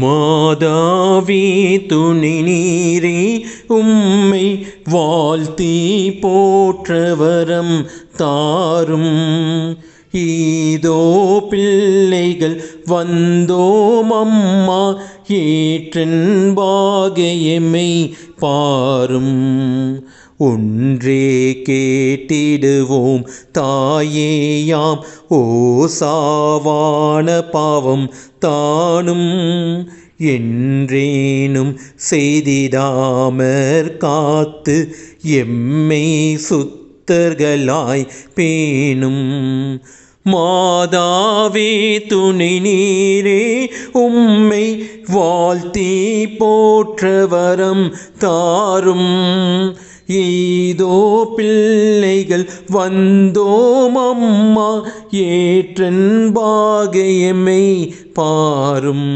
மாதாவி துணி நீரே உம்மை வாழ்த்தி போற்றவரம் தாரும். ஈதோ பிள்ளைகள் வந்தோம் அம்மா ஏற்றன்பாகையமை பாரும். ஒன்றே கேட்டிடுவோம் தாயேயாம். ஓசாவான பாவம் தானும். என்றேனும் செய்திடாமற் காத்து எம்மை சுத்தர்களாய் பேணும். மாதாவே துணை நீரே உம்மை வாழ்த்தி போற்றவரம் தாரும். ஈதோ பிள்ளைகள் வந்தோம் அம்மா ஏற்றன் பாகையமை பாரும்.